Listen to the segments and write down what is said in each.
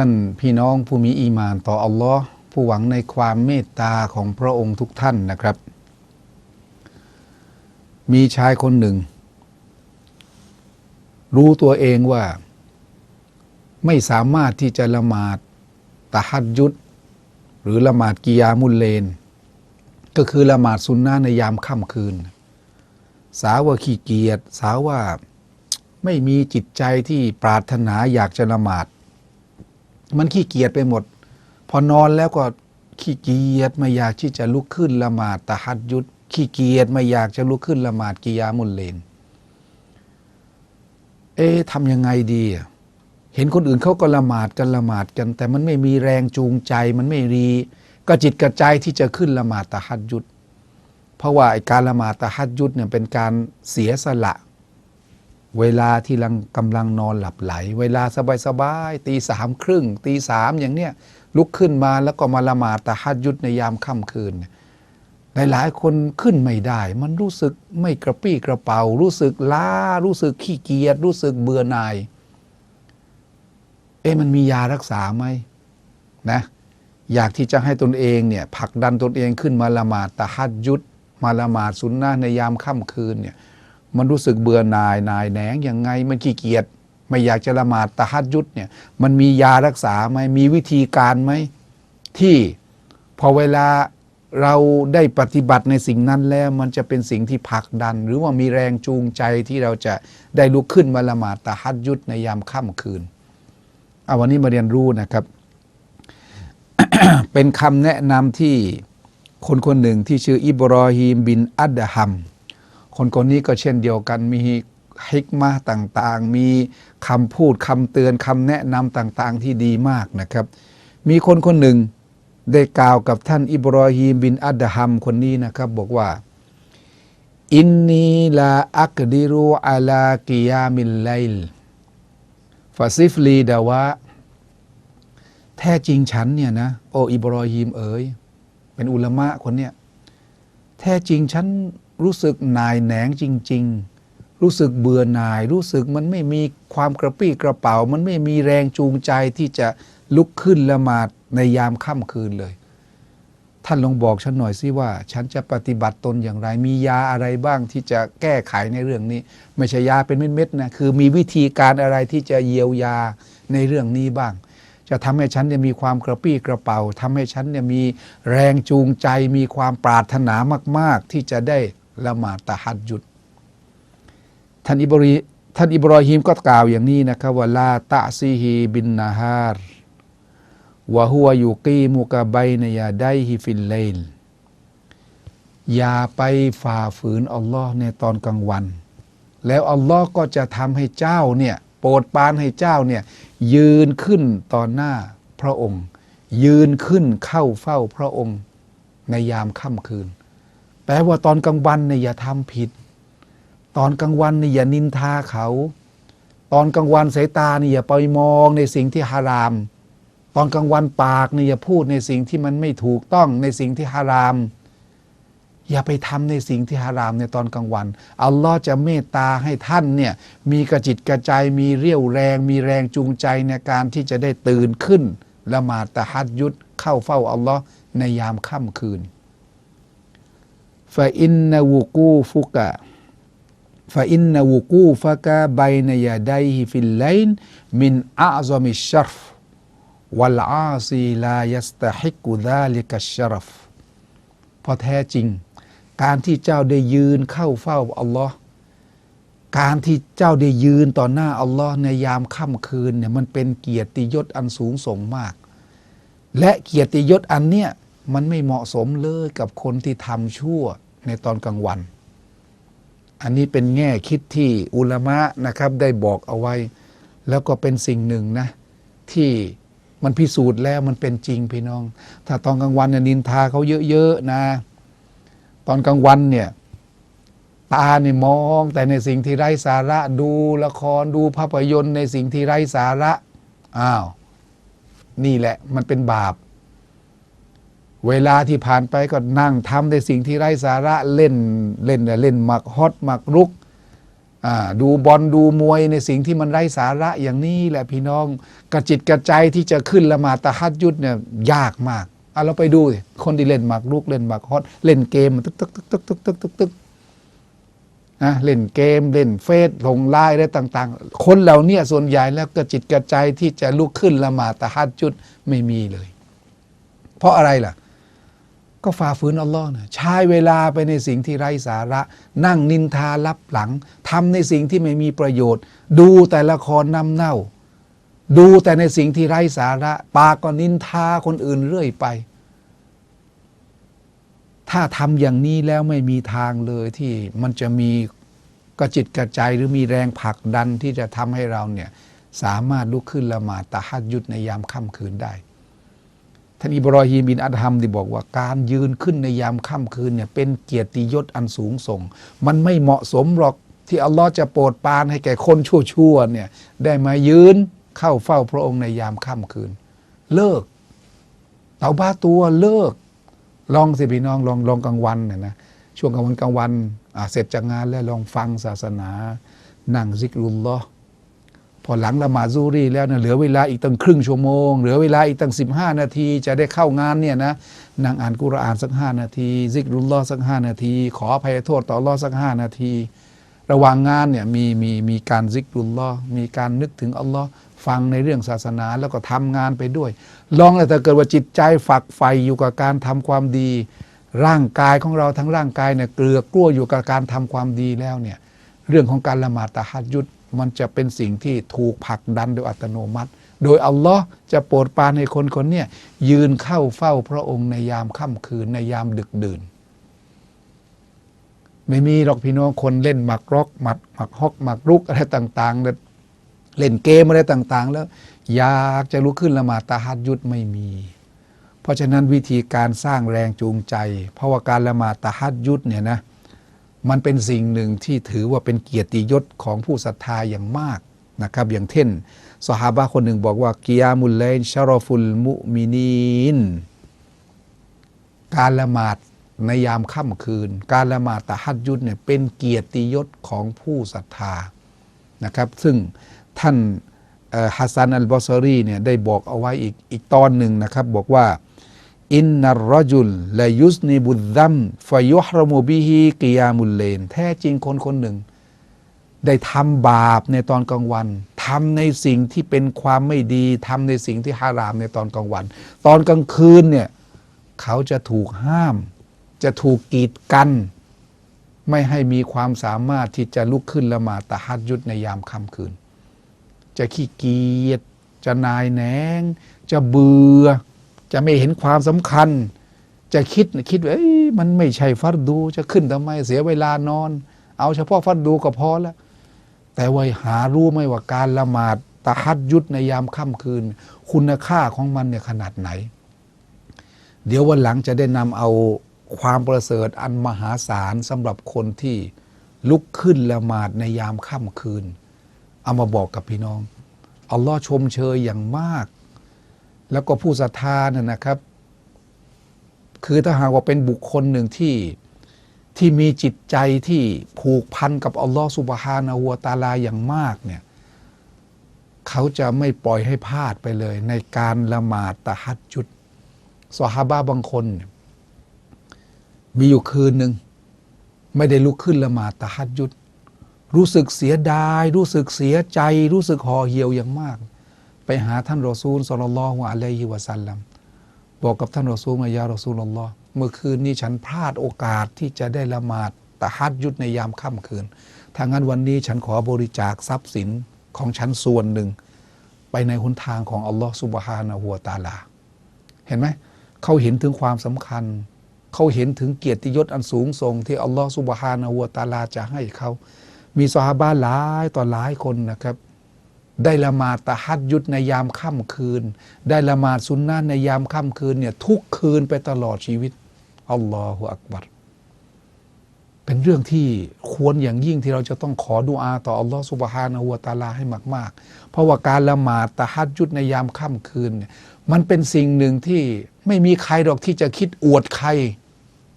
ท่านพี่น้องผู้มีอีมานต่ออัลลอฮ์ผู้หวังในความเมตตาของพระองค์ทุกท่านนะครับ มีชายคนหนึ่ง รู้ตัวเองว่า ไม่สามารถที่จะละหมาดตะฮัดยุดหรือละหมาดกิยามุลเลน ก็คือละหมาดซุนนะในยามค่ำคืน สาวว่าขี้เกียจสาวว่าไม่มีจิตใจที่ปรารถนาอยากจะละหมาด มันขี้เกียจไปหมด พอนอนแล้วก็ขี้เกียจไม่อยากที่จะลุกขึ้นละหมาดตะฮัดยุดขี้เกียจไม่อยากจะลุกขึ้นละหมาดกิยามุลเลน เอ๊ะทำยังไงดี เห็นคนอื่นเขาก็ละหมาดกันละหมาดกัน แต่มันไม่มีแรงจูงใจมันไม่รีกระจิตกระใจที่จะขึ้นละหมาดตะฮัดยุด เพราะว่าการละหมาดตะฮัดยุดเนี่ยเป็นการเสียสละ เวลาที่ลังกำลังนอนหลับไหล เวลาสบายๆตีสามครึ่งตีสามอย่างเนี้ยลุกขึ้นมาแล้วก็มาละหมาดตะฮัดยุดในยามค่ำคืนเนี่ยหลายๆคนขึ้นไม่ได้ มันรู้สึกไม่กระปี้กระเป๋า รู้สึกล้า รู้สึกขี้เกียจรู้สึกเบื่อหน่าย เอ๊ะมันมียารักษาไหมนะอยากที่จะให้ตนเองเนี่ยผลักดันตนเองขึ้นมาละหมาดตะฮัดยุดมาละหมาดสุนนะในยามค่ำคืนเนี่ย มันรู้สึกเบื่อหน่ายนายแหนงยังไงมันขี้เกียจไม่อยากจะละหมาดตะฮัดยุดเนี่ยมันมียารักษาไหมมีวิธีการไหมที่พอเวลาเราได้ปฏิบัติในสิ่งนั้นแล้วมันจะเป็นสิ่งที่ผลักดัน หรือว่ามีแรงจูงใจที่เราจะได้ลุกขึ้นมาละหมาดตะฮัดยุดในยามค่ำคืนเอาวันนี้มาเรียนรู้นะครับ เป็นคำแนะนำที่คนคนหนึ่งที่ชื่ออิบรอฮีมบินอัดดะฮัม คนคนนี้ก็เช่นเดียวกันมีฮิกมาต่างๆ มีคำพูดคำเตือนคำแนะนำต่างๆ ที่ดีมากนะครับ มีคนคนหนึ่งได้กล่าวกับท่านอิบรอฮีมบินอัดดะฮัมคนนี้นะครับ บอกว่าอินนีลาอักดิรูอาลากิยามิลไลลฟาซิฟลีดาวะแท้จริงฉันเนี่ยนะโออิบรอฮีมเอ๋ยเป็นอุลมะคนเนี้ยแท้จริงฉัน รู้สึกนายแหนงจริง ๆ รู้สึกเบื่อหน่าย รู้สึกมันไม่มีความกระปี้กระเป๋า มันไม่มีแรงจูงใจที่จะลุกขึ้นละหมาดในยามค่ำคืนเลย ท่านลองบอกฉันหน่อยสิว่า ฉันจะปฏิบัติตนอย่างไร มียาอะไรบ้างที่จะแก้ไขในเรื่องนี้ ไม่ใช่ยาเป็นเม็ดๆนะคือมีวิธีการอะไรที่จะเยียวยาในเรื่องนี้บ้างจะทำให้ฉันเนี่ยมีความกระปี้กระเป๋าทำให้ฉันเนี่ยมีแรงจูงใจ มีความปรารถนามาก ๆ ที่จะได้ ละหมาดตะฮัดยุดท่านอิบรีท่านอิบรอฮิมก็กล่าวอย่างนี้นะครับว่าลาตะซีฮีบินนาฮารวะฮุวยูกีมุกะไบนยาไดฮิฟิลเลนอย่าไปฝ่าฝืนอัลลอฮ์ในตอนกลางวัน แล้วอัลลอฮ์ก็จะทำให้เจ้าเนี่ยโปรดปรานให้เจ้าเนี่ยยืนขึ้นต่อหน้าพระองค์ ยืนขึ้นเข้าเฝ้าพระองค์ในยามค่ำคืน แปลว่าตอนกลางวันเนี่ยอย่าทำผิด ตอนกลางวันเนี่ยอย่านินทาเขา ตอนกลางวันสายตาเนี่ยอย่าไปมองในสิ่งที่ฮาราม ตอนกลางวันปากเนี่ยอย่าพูดในสิ่งที่มันไม่ถูกต้องในสิ่งที่ฮาราม อย่าไปทำในสิ่งที่ฮารามในตอนกลางวัน อัลลอฮ์จะเมตตาให้ท่านเนี่ยมีกระจิตกระใจมีเรี่ยวแรง มีแรงจูงใจในการที่จะได้ตื่นขึ้นละหมาดตะฮัดยุดเข้าเฝ้าอัลลอฮ์ในยามค่ำคืน ฟาอินนาวูกูฟุกะฟาอินนาวูกูฟะกะไบนยาไดฮิฟิลไลน์มินอาซอมิชรฟวัลอาซีลายัสตะฮิกุดาลิกัชรฟพอแท้จริง การที่เจ้าได้ยืนเข้าเฝ้าอัลลอฮ์การที่เจ้าได้ยืนต่อหน้าอัลลอฮ์ในยามค่ำคืนเนี่ยมันเป็นเกียรติยศอันสูงส่งมาก และเกียรติยศอันเนี้ย มันไม่เหมาะสมเลยกับคนที่ทำชั่วในตอนกลางวัน อันนี้เป็นแง่คิดที่อุลามะนะครับได้บอกเอาไว้ แล้วก็เป็นสิ่งหนึ่งนะ ที่มันพิสูจน์แล้วมันเป็นจริงพี่น้อง ถ้าตอนกลางวันเนี่ยนินทาเขาเยอะๆนะ ตอนกลางวันเนี่ยตาเนี่ยมองแต่ในสิ่งที่ไร้สาระดูละครดูภาพยนตร์ในสิ่งที่ไร้สาระอ้าวนี่แหละมันเป็นบาป เวลาที่ผ่านไปก็นั่งทำในสิ่งที่ไร้สาระเล่นเล่นเล่นหมักฮอตหมักรุกดูบอลดูมวยในสิ่งที่มันไร้สาระอย่างนี้แหละพี่น้องกระจิตกระใจที่จะขึ้นละหมาตะฮัดยุดเนี่ยยากมากอะเราไปดูคนที่เล่นหมากรุกเล่นหมากฮอตเล่นเกมตึกตึกตึกตึกตึกตึกตึกตึกนะเล่นเกมเล่นเฟซลงไลน์อะไรต่าง ๆ คนเหล่าเนี้ส่วนใหญ่แล้วกระจิตกระใจที่จะลุกขึ้นละหมาตะฮัดยุดไม่มีเลย เพราะอะไรล่ะ ก็ฝ่าฝืนอัลลอฮ์นะใช้เวลาไปในสิ่งที่ไร้สาระ นั่งนินทารับหลังทำในสิ่งที่ไม่มีประโยชน์ ดูแต่ละครนำเน่า ดูแต่ในสิ่งที่ไร้สาระ ปากก็นินทาคนอื่นเรื่อยไป ถ้าทำอย่างนี้แล้วไม่มีทางเลยที่มันจะมีกระจิตกระใจหรือมีแรงผลักดันที่จะทำให้เราเนี่ยสามารถลุกขึ้นละหมาดตะฮัดยุดในยามค่ำคืนได้ ท่านอิบรอฮีมบินอัดฮัมได้บอกว่าการยืนขึ้นในยามค่ำคืนเนี่ยเป็นเกียรติยศอันสูงส่ง มันไม่เหมาะสมหรอกที่อัลลอฮ์จะโปรดปรานให้แก่คนชั่วๆเนี่ยได้มายืนเข้าเฝ้าพระองค์ในยามค่ำคืน เลิกเตาบ้าตัวเลิก ลองสิพี่น้องลองลองกลางวันเนี่ยนะช่วงกลางวันกลางวันเสร็จจากงานแล้วลองฟังศาสนา นั่งซิกรุลลอฮ์ พอหลังละหมาดซูรีแล้วเนี่ยเหลือเวลาอีกตั้งครึ่งชั่วโมง เหลือเวลาอีกตั้ง 15 นาที จะได้เข้างานเนี่ยนะนั่งอ่านกุรอานสักห้านาที ซิกรุลลอสักห้านาที ขออภัยโทษต่อลอสักห้านาที ระหว่างงานเนี่ยมีมีมีการซิกรุลลอมีการนึกถึงอัลลอฮ์ฟังในเรื่องศาสนาแล้วก็ทำงานไปด้วย ลองเลยถ้าเกิดว่าจิตใจฝักใฝ่อยู่กับการทำความดี ร่างกายของเราทั้งร่างกายเนี่ยเกลือกลั้วอยู่กับการทำความดีแล้วเนี่ยเรื่องของการละหมาดตะฮัดยุด มันจะเป็นสิ่งที่ถูกผลักดันโดยอัตโนมัติ โดยอัลลอฮ์จะโปรดปรานให้คนคนนี้ยืนเข้าเฝ้าพระองค์ในยามค่ำคืนในยามดึกดื่น ไม่มีหรอกพี่น้องคนเล่นหมักร็อกหมักหมักฮอกหมักรุกอะไรต่าง ๆ เล่นเกมอะไรต่าง ๆ แล้ว อยากจะลุกขึ้นละหมาดตะฮัดยุดไม่มี เพราะฉะนั้นวิธีการสร้างแรงจูงใจ เพราะว่าการละหมาดตะฮัดยุดเนี่ยนะ มันเป็นสิ่งหนึ่งที่ถือว่าเป็นเกียรติยศของผู้ศรัทธาอย่างมากนะครับ อย่างเช่นสหาบะคนหนึ่งบอกว่ากิยามุลเลนชารอฟุลมุมินีนการละหมาดในยามค่ำคืน การละหมาดตะฮัดยุดเนี่ยเป็นเกียรติยศของผู้ศรัทธานะครับ ซึ่งท่านฮัสซันอัลบอซารีเนี่ยได้บอกเอาไว้อีกอีกตอนหนึ่งนะครับ บอกว่า อินนัรจุลลายุสนิบุดัมฟยุฮรมุบิฮิกิยามุลเลน แท้จริงคนคนหนึ่ง ได้ทำบาปในตอนกลางวันทำในสิ่งที่เป็นความไม่ดีทำในสิ่งที่ฮารามในตอนกลางวัน ตอนกลางคืนเนี่ยเขาจะถูกห้าม จะถูกกีดกัน ไม่ให้มีความสามารถที่จะลุกขึ้นละหมาดตะฮัดยุดในยามค่ำคืน จะขี้เกียจจะนายแหนง จะเบื่อ จะไม่เห็นความสำคัญ จะคิดคิดว่าเอ้ยมันไม่ใช่ฟัดดูจะขึ้นทำไมเสียเวลานอน เอาเฉพาะฟัดดูก็พอแล้ว แต่ว่าหารู้ไหมว่าการละหมาดตะฮัดยุดในยามค่ำคืน คุณค่าของมันเนี่ยขนาดไหน เดี๋ยววันหลังจะได้นำเอาความประเสริฐอันมหาศาลสำหรับคนที่ลุกขึ้นละหมาดในยามค่ำคืน เอามาบอกกับพี่น้องอัลลอฮ์ชมเชยอย่างมาก แล้วก็ผู้ศรัทธาเนี่ยนะครับ คือถ้าหากว่าเป็นบุคคลหนึ่งที่ที่มีจิตใจที่ผูกพันกับอัลลอฮ์สุบฮานาหัวตาลาอย่างมากเนี่ยเขาจะไม่ปล่อยให้พลาดไปเลย ในการละหมาดตะฮัดจุดสฮาบะบางคนนมีอยู่คืนหนึ่งไม่ได้ลุกขึ้นละหมาดตะฮัดยุดรู้สึกเสียดาย รู้สึกเสียใจ รู้สึกห่อเหี่ยวอย่างมาก ไปหาท่านรอซูลสลลลอฮุอะลัยฮิวะสัลลัมบอกกับท่านรอซูลมายารอซูลลอฮ์เมื่อคืนนี้ฉันพลาดโอกาสที่จะได้ละหมาดตะฮัดยุดในยามค่ำคืนถ้างั้นวันนี้ฉันขอบริจาคทรัพย์สินของฉันส่วนหนึ่ง ไปในหนทางของอัลลอฮ์สุบฮานะฮัวตาลา เห็นไหมเขาเห็นถึงความสำคัญ เขาเห็นถึงเกียรติยศอันสูงส่ง ที่อัลลอฮ์สุบฮานะฮัวตาลาจะให้เขา มีซอฮาบะห์หลายต่อหลายคนนะครับ ได้ละหมาดตะฮัดยุดในยามค่ำคืน ได้ละหมาดซุนนะในยามค่ำคืนเนี่ยทุกคืนไปตลอดชีวิตอัลลอฮฺอักบัรเป็นเรื่องที่ควรอย่างยิ่งที่เราจะต้องขอดุอาต่ออัลลอฮฺสุบฮานะฮูวตะอาลาให้มาก ๆ เพราะว่าการละหมาดตะฮัดยุดในยามค่ำคืนเนี่ยมันเป็นสิ่งหนึ่งที่ไม่มีใครหรอกที่จะคิดอวดใคร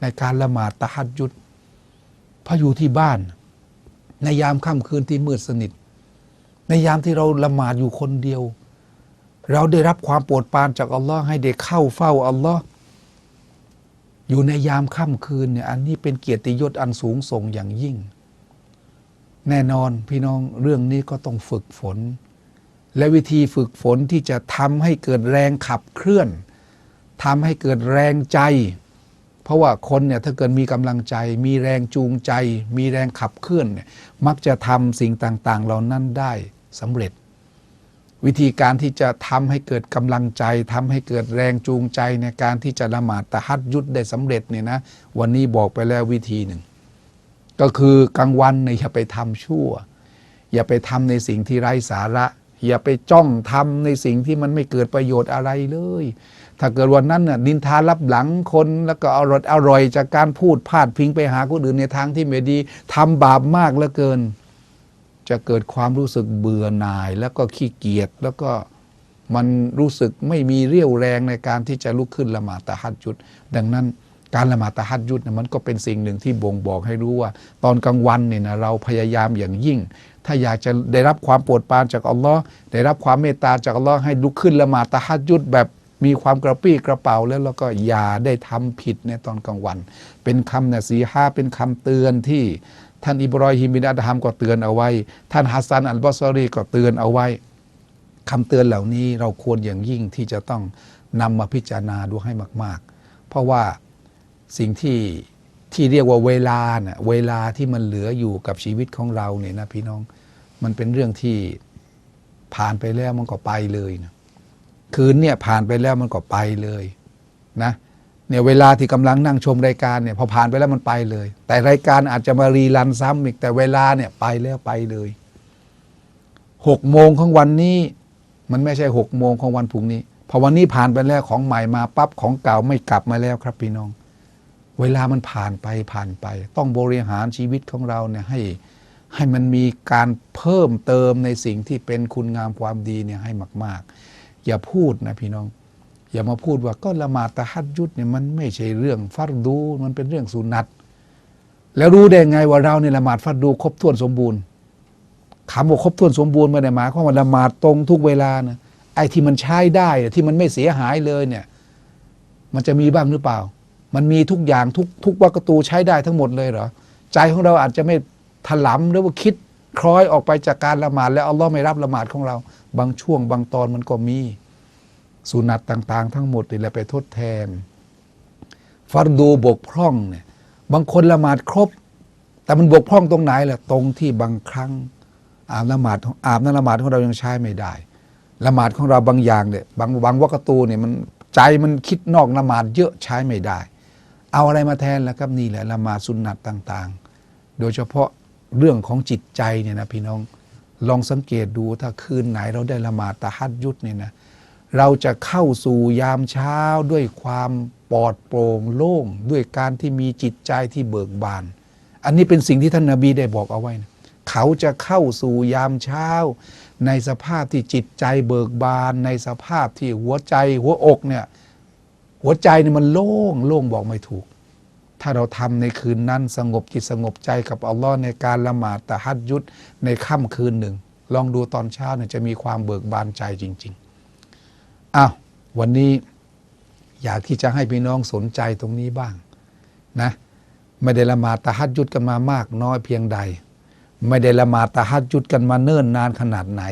ในการละหมาดตะฮัดยุดพราะอยู่ที่บ้าน ในยามค่ำคืนที่มืดสนิท ในยามที่เราละหมาดอยู่คนเดียว เราได้รับความโปรดปรานจากอัลลอฮ์ให้ได้เข้าเฝ้าอัลลอฮ์อยู่ในยามค่ำคืนเนี่ยอันนี้เป็นเกียรติยศอันสูงส่งอย่างยิ่ง แน่นอนพี่น้องเรื่องนี้ก็ต้องฝึกฝน และวิธีฝึกฝนที่จะทำให้เกิดแรงขับเคลื่อนทำให้เกิดแรงใจ เพราะว่าคนเนี่ยถ้าเกิดมีกำลังใจ มีแรงจูงใจ มีแรงขับเคลื่อนเนี่ยมักจะทำสิ่งต่าง ๆ เหล่านั้นได้ สำเร็จ วิธีการที่จะทำให้เกิดกำลังใจทำให้เกิดแรงจูงใจในการที่จะละหมาดตะฮัดยุดได้สำเร็จเนี่ยนะวันนี้บอกไปแล้ววิธีหนึ่ง ก็คือกลางวันเนี่ยอย่าไปทำชั่ว อย่าไปทำในสิ่งที่ไร้สาระอย่าไปจ้องทำในสิ่งที่มันไม่เกิดประโยชน์อะไรเลย ถ้าเกิดวันนั้นน่ะนินทารับหลังคนแล้วก็อร่อยอร่อยจากการพูดพาดพิงไปหาคนอื่นในทางที่ไม่ดีทำบาปมากเหลือเกิน จะเกิดความรู้สึกเบื่อหน่ายแล้วก็ขี้เกียจแล้วก็มันรู้สึกไม่มีเรี่ยวแรงในการที่จะลุกขึ้นละหมาดตะฮัดยุด ดังนั้นการละหมาดตะฮัดยุดเนี่ยมันก็เป็นสิ่งหนึ่งที่บ่งบอกให้รู้ว่า ตอนกลางวันเนี่ยนะเราพยายามอย่างยิ่ง ถ้าอยากจะได้รับความโปรดปรานจากอัลลอฮ์ได้รับความเมตตาจากอัลลอฮ์ให้ลุกขึ้นละหมาดตะฮัดยุดแบบมีความกระปี้กระเป๋าแล้วแล้วก็อย่าได้ทำผิดในตอนกลางวัน เป็นคำนะสีฮาเป็นคำเตือนที่ ท่านอิบรอฮิมบินอัดฮามก็เตือนเอาไว้ ท่านฮัสซันอัลบอสซรีก็เตือนเอาไว้คำเตือนเหล่านี้เราควรอย่างยิ่งที่จะต้องนำมาพิจารณาดูให้มาก ๆ เพราะว่าสิ่งที่ที่เรียกว่าเวลาเน่ะเวลาที่มันเหลืออยู่กับชีวิตของเราเนี่ยนะพี่น้องมันเป็นเรื่องที่ผ่านไปแล้วมันก็ไปเลยนะคืนเนี่ยผ่านไปแล้วมันก็ไปเลยนะ เนี่ยเวลาที่กำลังนั่งชมรายการเนี่ยพอผ่านไปแล้วมันไปเลย แต่รายการอาจจะมารีรันซ้ำอีกแต่เวลาเนี่ยไปแล้วไปเลยหกโมงของวันนี้ มันไม่ใช่หกโมงของวันพรุ่งนี้พอวันนี้ผ่านไปแล้วของใหม่มาปั๊บของเก่าไม่กลับมาแล้วครับพี่น้อง เวลามันผ่านไปผ่านไป ต้องบริหารชีวิตของเราเนี่ยให้ให้มันมีการเพิ่มเติมในสิ่งที่เป็นคุณงามความดีเนี่ยให้มาก ๆ อย่าพูดนะพี่น้อง อย่ามาพูดว่าก็ละหมาดตะฮัดยุดเนี่ยมันไม่ใช่เรื่องฟัรดูมันเป็นเรื่องสุนัตแล้วรู้ได้ไงว่าเราเนี่ยละหมาดฟัรดูครบถ้วนสมบูรณ์คำว่าครบถ้วนสมบูรณ์ไม่ได้หมายความว่าละหมาดตรงทุกเวลานะไอ้ที่มันใช้ได้ที่มันไม่เสียหายเลยเนี่ย มันจะมีบ้างหรือเปล่า มันมีทุกอย่างทุกทุกวักตูใช้ได้ทั้งหมดเลยเหรอใจของเราอาจจะไม่ถลำหรือว่าคิดคล้อยออกไปจากการละหมาดแล้วอัลลอฮ์ไม่รับละหมาดของเรา บางช่วงบางตอนมันก็มี สุนัตต่างๆ ทั้งหมดนี่แหละไปทดแทน ฟัรดูบกพร่องเนี่ยบางคนละหมาดครบ แต่มันบกพร่องตรงไหนล่ะตรงที่บางครั้งอาบละหมาดอาบน้ำละหมาดของเรายังใช้ไม่ได้ละหมาดของเราบางอย่างเนี่ยบางบางวักตูเนี่ยมันใจมันคิดนอกละหมาดเยอะใช้ไม่ได้ เอาอะไรมาแทนล่ะครับนี่แหละละหมาดสุนนัตต่างๆ โดยเฉพาะเรื่องของจิตใจเนี่ยนะพี่น้องลองสังเกตดูถ้าคืนไหนเราได้ละหมาดตะฮัดยุดเนี่ยนะ เราจะเข้าสู่ยามเช้าด้วยความปลอดโปร่งโล่งด้วยการที่มีจิตใจที่เบิกบาน อันนี้เป็นสิ่งที่ท่านนาบีได้บอกเอาไว้นะเขาจะเข้าสู่ยามเช้า ในสภาพที่จิตใจเบิกบาน ในสภาพที่หัวใจหัวอกเนี่ยหัวใจเนี่ยมันโล่งโล่งบอกไม่ถูก ถ้าเราทำในคืนนั้นสงบจิตสงบใจกับอัลลอฮ์ในการละหมาดตะฮัดยุดในค่ำคืนหนึ่ง ลองดูตอนเช้าเนี่ยจะมีความเบิกบานใจจริง ๆ อ้าววันนี้อยากที่จะให้พี่น้องสนใจตรงนี้บ้างนะไม่ได้ละหมาดตะฮัดยุดกันมามากน้อยเพียงใด ไม่ได้ละหมาดตะฮัดจุดกันมาเนิ่นนานขนาดไหน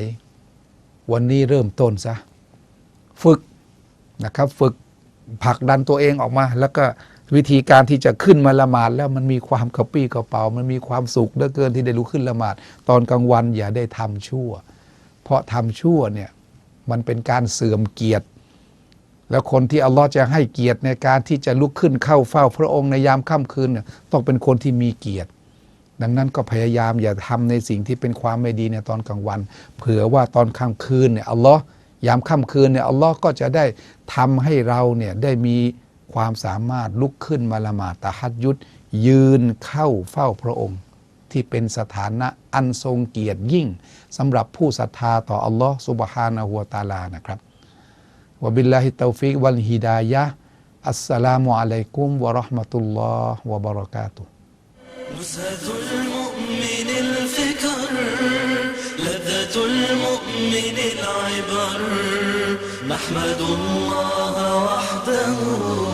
วันนี้เริ่มต้นซะฝึกนะครับฝึกผลักดันตัวเองออกมา แล้วก็วิธีการที่จะขึ้นมาละหมาดแล้วมันมีความกระปี้กระเป๋า มันมีความสุขเหลือเกินที่ได้ลุกขึ้นละหมาด ตอนกลางวันอย่าได้ทำชั่ว เพราะทำชั่วเนี่ย มันเป็นการเสื่อมเกียรติ แล้วคนที่อัลลอฮ์จะให้เกียรติในการที่จะลุกขึ้นเข้าเฝ้าพระองค์ในยามค่ำคืนเนี่ยต้องเป็นคนที่มีเกียรติ ดังนั้นก็พยายามอย่าทำในสิ่งที่เป็นความไม่ดีในตอนกลางวัน เผื่อว่าตอนค่ำคืนเนี่ยอัลลอฮ์ยามค่ำคืนเนี่ยอัลลอฮ์ก็จะได้ทำให้เราเนี่ยได้มีความสามารถลุกขึ้นมาละหมาดตะฮัดยุดยืนเข้าเฝ้าพระองค์ ที่เป็นสถานะอันทรงเกียรติยิ่งสำหรับผู้ศรัทธาต่ออัลลอฮ์สุบฮานะฮูวะตะอาลานะครับ วะบิลลาฮิตตอฟิกวัลฮิดายะฮ์อัสสลามุอะลัยกุมวะเราะห์มะตุลลอฮ์วะบะเราะกาตุฮ์ نزهة المؤمن الفكر لذة المؤمن العبر نحمد الله وحده